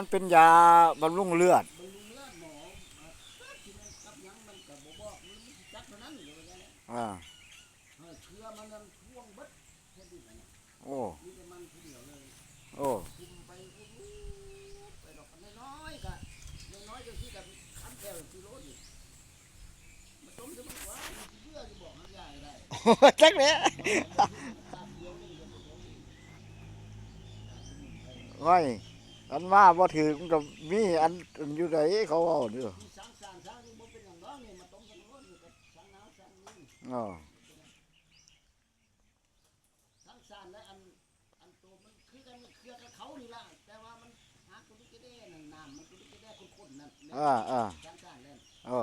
ันเป็นยาบำรุงเลือดอ่าโอ้โอ้โอ้โหไปดอกกันน้อยๆก็น้อยๆจัก็คันแก้วกิโลนี่มาต้มจะมันว่ามันสิเบื่อสิบอกหายได้จักเลยตามเดียวนี่ก็บ่ต้องง่อย อันว่าบ่ถือมันก็มีอันอยู่ไหนเขาเอาเด้อมีสังสารสร้างนี่บ่เป็นหยังน้องนี่มาต้มกันโน้นนี่ก็สังน้ำสังนี่อ๋อสังสารและอันอันตัวมันคือกันเครือกับเขานี่ล่ะแต่ว่ามันหากุลิกได้นั่นน้ำมันกุลิกได้ข้นๆนั่นอ่าอ่าทั้งซ่านอ๋อ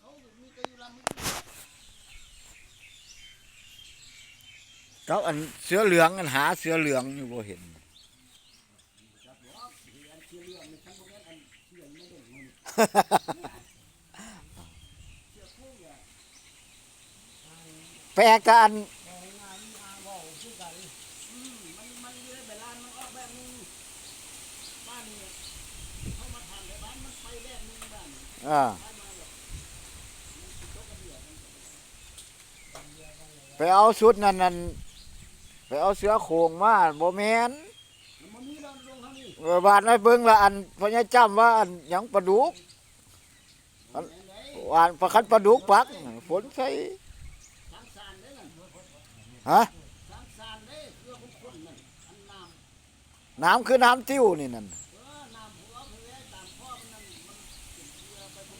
เขามีแต่อยู่ลำมีกับอันเสือเหลืองอันหาเสือเหลืองอยู่บ่เห็น จับว่าอันเชี่ยเรื่องนี่ทั้งบ่แม่นอันเชี่ยไม่ได้มันเชี่ยคู่อะ แปลกแต่อันอ่าไปกันสิตกกระเบียดมันไปเอาชุดนั่นนั่นไปเอาเสือโครงมาบ่แมนมัน ลงทานี้เออบาดไว้เบิ่งละอันพญาจ้ำว่าอันหยังปลาดุกอันไหนหวานปลาคันปลาดุกปักฝนใส่ฮะน้ำคือน้ำติ้วนี่นั่นเออน้ำหัวเพื่อตามพ่อมันนั่นมันเป็นเครือไปท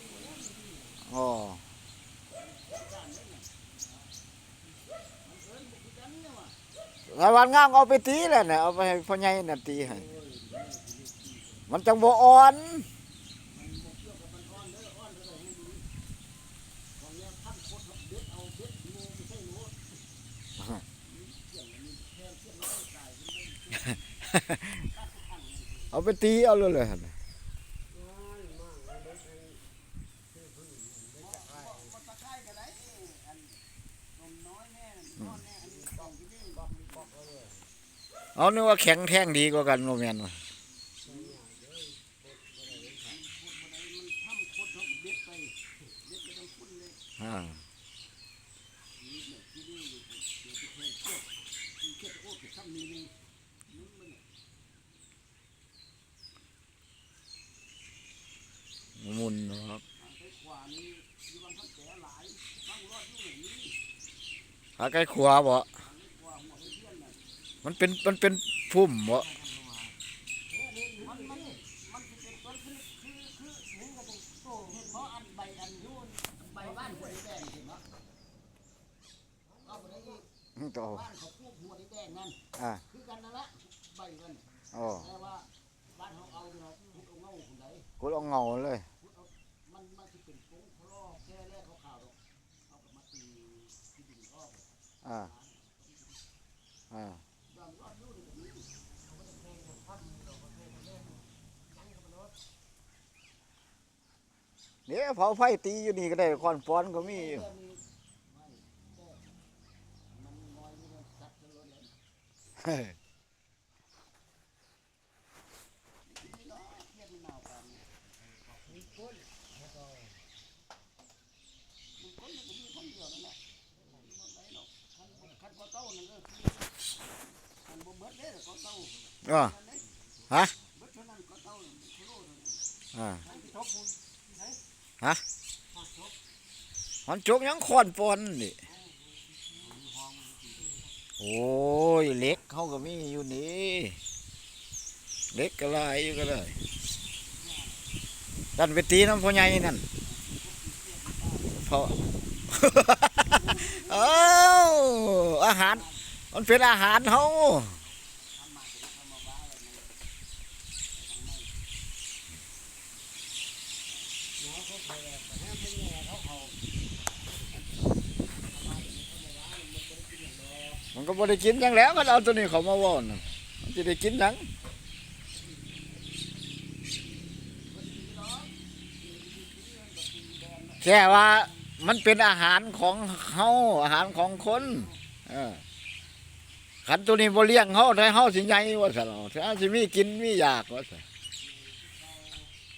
ั้งหมดแล้วมันอ๋อสารายวันงามเอาไปตีแหละเนี่ยเอาไปพ่อใหญ่น่ะตีให้ มันจังบ่อ่อนมันเอาไหร่ให้ดูของเนี้ยพันโคตรเบ็ดเอาเบ็ดงูไม่ใช่งูเกี่ยเอาเลยเอาเนน่ะมันตะไคร้กันได้อันนมน้อยแน่นอนแน่อันนี้กล่ยเอานึกว่าแข็งแท่งดีกว่ากันบ่แมนว่ะมันทำโคตรเบ็ดไปเบ็ดไปทั้งคุณเลย อ่า นี่เนี่ยที่นี่อยู่เดี๋ยวจะแทงเชือกมีเชือกโอ้จะทำมีนี่นุ่มมันเนี่ย หมุนเนาะ ทางไปขวานี่อยู่บางท่านแก่หลายบางรอดอยู่อย่างนี้ หาใกล้ขวาบ่ทางไปขวาหัวไปเพื่อนน่ะมันเป็นมันเป็นพุ่มบ่มันมันมันจะเป็นต้นคือคือคือเห็นกับตรงโตเห็นเพราะอันใบอันยุ่นใบบ้านหัวแดงเห็นไหมเอาไปได้อีกต่อบ้านเขาปลูกหัวแดงนั่นอ่าคือกันนั่นแหละใบกันอ๋อแต่ว่าบ้านเขาเอาเนาะพุดเอาเงาคนใดกดเอาเงาเลย อ่า อ่าบ้านรอบอยู่นี่แบบนี้เนี่ยเผาไฟตีอยู่นี่ก็ได้คอนฟอนก็มีอยู่เฮ้ย นี่เนาะเทียบมันหนาวกันมันก้นแล้วก็มันก้นมันก็มีคนเดียวนั่นแหละมันไม่หรอกคันคันก็เต้านั่นก็คือคันบ่เบิดเด้ อ่าฮะอ่าฮะฮอดทบมันจกยังคอนฟอนนี่โอ้ยเล็กเขาก็มีอยู่นี่เล็กก็ลายอยู่ก็ได้ดันไปตีน้ำพ่อใหญ่นั่นพอเอ้าอาหาร มันเป็นอาหารเฮา ทำมาถึงทำมาว่าอะไรมันทางไม่เนาะเขาแผ่แต่ให้เป็นแง่เขาเขา มันก็บ่ได้กินยังแล้วก็เอาตัวนี้เขามาว่อนมันจะได้กินยังแค่ว่ามันเป็นอาหารของเฮาอาหารของคนเออขันตัวนี้บ่เลี้ยงเฮาได้เฮาสิใหญ่ว่าซั่นเอาถ้าสิมีกินมีอยากว่าซั่น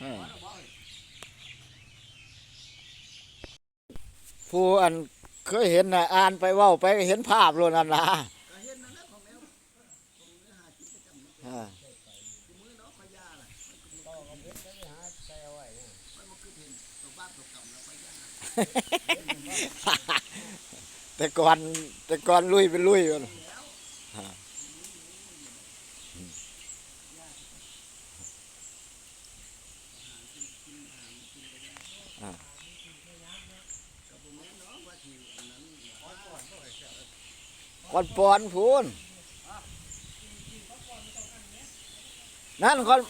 เออผู้อัน เคยเห็นนะอ่านไปเว้าไปเห็นภาพโลดนั่นล่ะแต่ก้อนแหละของแล้วของเนื้อหากินประจำเนาะอ่าคือนาะขยาล่ะมันก็บ่ต้องเอาเฮ็ดได้หาใส่เอาไว้เนี่ยมันบ่คือเห็นตัวบ้านตัวกำแล้วขยา แต่ก่อนแต่ก่อนลุยเป็นลุยมันฮะอ่าค อนปอนพูนนั่นคอน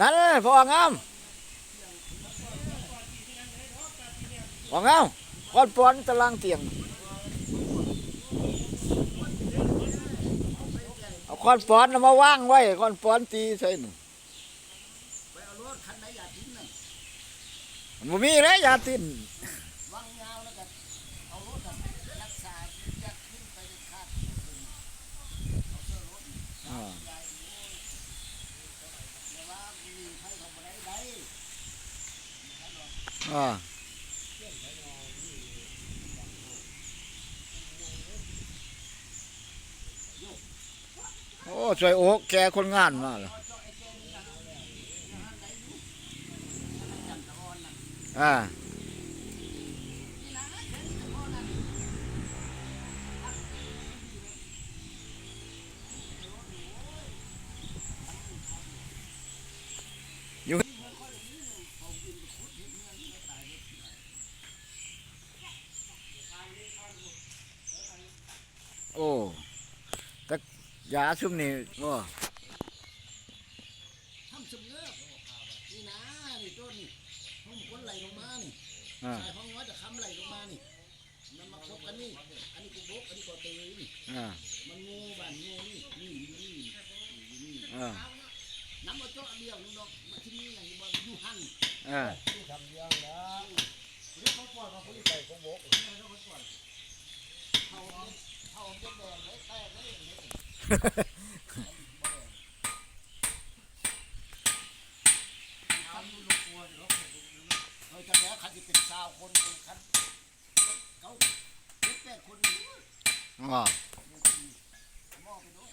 นั่นพองามพองามคอนปอนตารางเตียงเอาคอนปอนน่ะมาว่างไว้คอนปอนตีใส่หนึ่งไปเอารถคันไหนอย่าทิ้งนั่นมันมีเลยยาติน วางยาวแล้วก็เอารถน่ะรักษายัดขึ้นไปในคาดเอาเสื้อรถ อ่า ใหญ่โอ้ยแต่ว่ามีใครเขาบ่ได้ได้ อ่าโอ้สวยโอ๊กแกคนงานมาเล้วอ่าอยู่โอ้แต่ ยาซุมนี่โอ้ทำสมเงือกนี่นะนี่ต้นนี่ห้องคนไหลลงมานี่อ่าใส่ห้องน้อยจะค้ำไหลลงมานี่ มันมาคบกันนี่ อันนี้กูบกอันนี้กูเตยนี่ อ่ามันงูบ้านงูนี่นี่นี่นี่นี่อ่าน้ำมาเจาะเดียวนึงดอกมาที่นี่อย่างนี้บ่อยู่หั่นอ่าที่ทำเดียวแล้วนี่เขาปล่อยมาเขาใส่กูบกเขาเขาเขาจะแดงเลยแตกเลย เอาอยู่ลูกกลัวอยู่แล้วเออจากแล้วคันที่เป็นสาวคนเป็นคันเขาเจ็ดแปดคนอยู่อ่ามองไปด้วย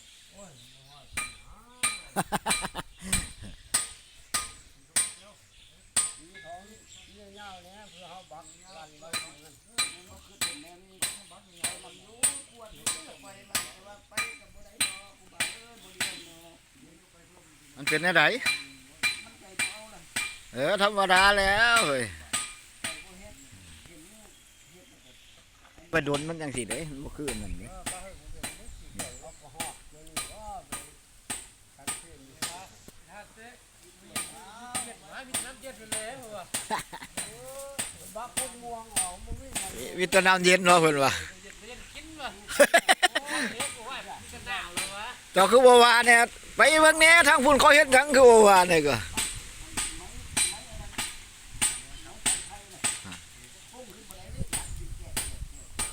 มีท้องเงี้ยเงี้ยเนี่ยเพื่อเขาบักลันไว้ของมันมันก็คือเป็นแนวนี้เขาบักเงี้ยมันรู้ควรที่จะไป มันแต่ว่าไปกับบ่ได้เนาะกูบ่าเออบ่ได้เนาะมันเป็นอะไรมันใจเบาล่ะเออธรรมดาแล้วเฮ้ยใจบ่เฮ็ดเห็นเนี่ยเฮ็ดแล้วก็ไปโดนมันจังสิเด้มันบ่คืออันนั่นเด้เออก็ให้กูเป็นเด็กสิเกี่ยวเอาก็ฮอกเดี๋ยวนี้ก็ไปคันเส้นนี่นะถ้าเตะเฮ็ดมามีน้ำเย็นไปแล้วว่ะบักพวกม่วงออกมันวิ่งมาวิตน้ำเย็นเนาะเพิ่นว่า จ้าคือบ่ว่าเนี่ยไปเบิ่งแหน่ทางพุ่นเขาเฮ็ดทั้งคือบ่ว่าเนี่ยก็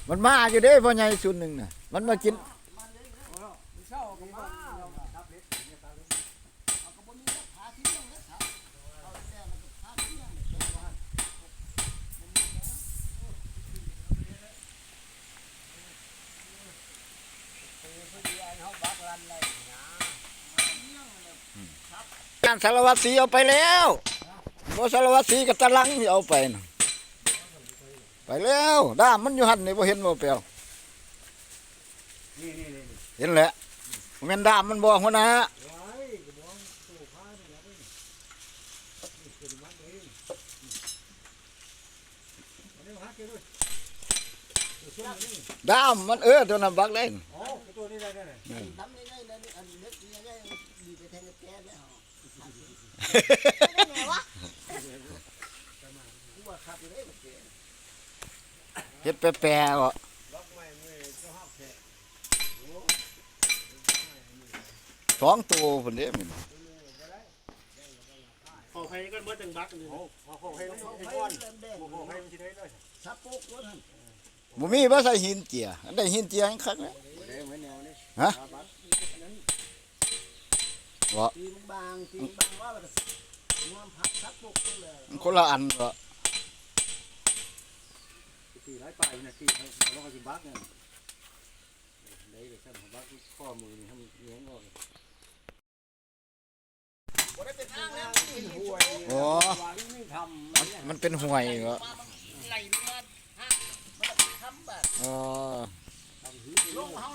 มันมาอยู่เด้พ่อใหญ่สุดหนึ่งน่ะมันมากิน เช้าก็มาครับเล็ดเนี่ยตาเล็ดเอาก็บ่มีราคาที่ต้องแล้วครับเอาแต่มันก็พาที่ยังเด้อว่า งานสารวัตรสีเอาไปแล้วบ่สารวัตรสีกับตะลังที่เอาไปนะไปแล้วด้ามมันอยู่หันนี่บ่เห็นบ่เปลวนี่นี่นี่เห็นแหละบ่แม่นด้ามมันบ่หัวหน้าไว้กระด้านี่นเว้ยนี่เป็นมัดเองอันนี้ฮักเกี่ยวด้วยตัวช่วงนี้ด้ามมันเออตัวนั้นบักเล่นอ๋อตัวนี้ได้ได้ ไหนน้ำนี่ไงนั่นอันเล็กนี่ไงดีไปแทงแก้แล้วไงวะกูว่าขับอยู่ได้เมื่อกี้เฮ็ดแปรๆบ่ล็อกไม่ไม่ก็ฮักแค่สองตัวพุ่นเด้มันขอใครก็เมื่อตึงบักเลยโอ้โหให้ให้ก้อนโอ้โหให้มันที่ได้เลยซับปุ๊กรถหั่นบ่มีบ่ใส่หินเจียอันได้หินเจียยังคักเลยเด้ เหมือนแนวะบัดบ่ตีบางตีบางว่าแล้วก็งวมพักซักปุกนั่นแหละมันคนละอันบ่ตีหลายปนะตีเขาเราก็สิบักเนี่ยได้เลยครับบักข้อมือนี่ให้มันเลี้ยงออกบ่ได้เป็นห่วยโอ้มันมันเป็นห่วยบ่ว่ามันไหลมาฮะมันทำแบบอ๋อลงเฮา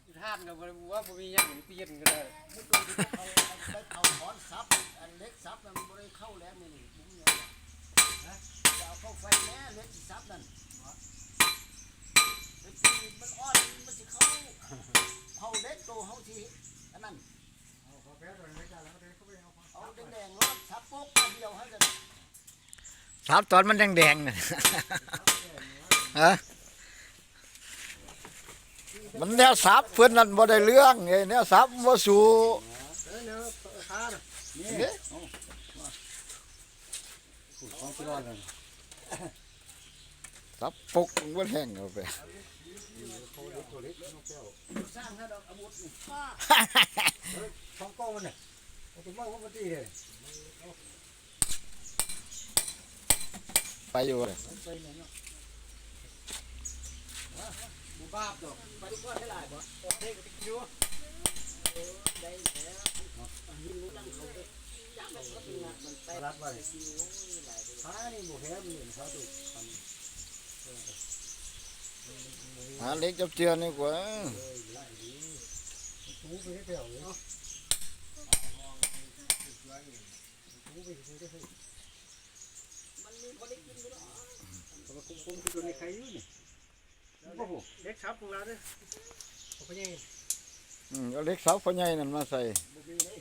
นถ้าเขาเขาตั้งเวลาเอาแต่โตมือนี่มันแล้วไปจันไหมอยู่เฮาก็เห็นอยู่เฮาเบิ่งอยู่เดี๋ยวนั้นได้เสมอบ่มันน้อยดอกก็จะกินขนมทานกับว่าบ่มีหยังเปลี่ยนก็ได้มุดดูที่เอาไปเผาถอนซับอันเล็กซับมันบ่ได้เข้าแล้วมื้อนี้บุ้งเนี่ยนะจะเอาเข้าไฟแน่เล็กซับนั่นไอ้ปีมันอ่อนมันสิเข้าเผาเล็กโตเฮาสิอันนั้นเอาแดงๆรอดซับปุ๊กเดียวให้กันสามตอนมันแดงๆน่ะฮะ มันแนวสับเพิ่นนั่นบ่ได้เรื่องไอ้แนวสับบ่สู่เออเนาะค้าน่ะนี่เด้ของที่รอดเลยสับปุกบ่แห้งเอาไปสร้างให้ดอกอาวุธนี่ของก้อนเนี่ยผมว่าว่ามันตีเลยไปอยู่เลย ไปเนี่ยเนาะบ่บาปดอกไปก่อนได้หลายบ่เด็กก็อยู่ได้แล้วหินรู้ตั้งเขาไปย่างไปก็เป็นงานมันไปรับไว้ฟ้านี่บุแพ้มันเขาดูทหาเล็กจับเจือนี่กว่าทูไปให้เปล่าลยทูไปทูได้ให้มันมีคนได้กินอยู่เนาะเขามาคุ้มๆที่ตัวในใครอยู่นี่โอ้โห เด็กครับของเราเด้อเขาไปยังอืมเอาเล็กเสาพ่อใหญ่นั่นมาใส่บ่มีเลย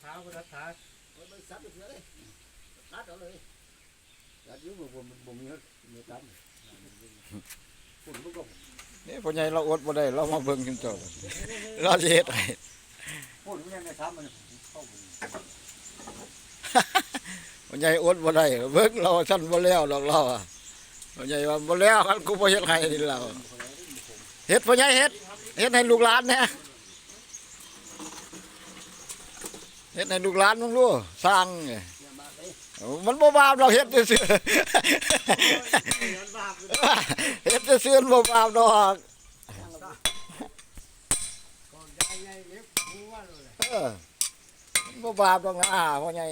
เท้าก็รัดเท้าไปไปซับไปเสือเลยตัดเอาเลยรัดอยู่บ่บ่บ่มีเนื้อตับฝุ่นมันก็นี่พ่อใหญ่เราอดบ่ได้เรามาเบิ่งจังเจ้าเราสิเฮ็ดให้ฝุ่นมันยังไม่ทับมันเข้าพ่อใหญ่อดบ่ได้เบิ่งเราซั่นบ่แล้วดอกเราอะ พ่อใหญ่ว่าบ่แล้วคันกูบ่เฮ็ดให้นี่เราเฮ็ดพ่อใหญ่เฮ็ดเฮ็ดให้ลูกหลานแหน่เฮ็ดให้ลูกหลานมึงรู้สร้างมันบ่บาปเราเฮ็ดซื่อยันบาปๆเฮ็ดซื่อบ่บาปดอกบ่บาปดอกนะอ่าพ่อใหญ่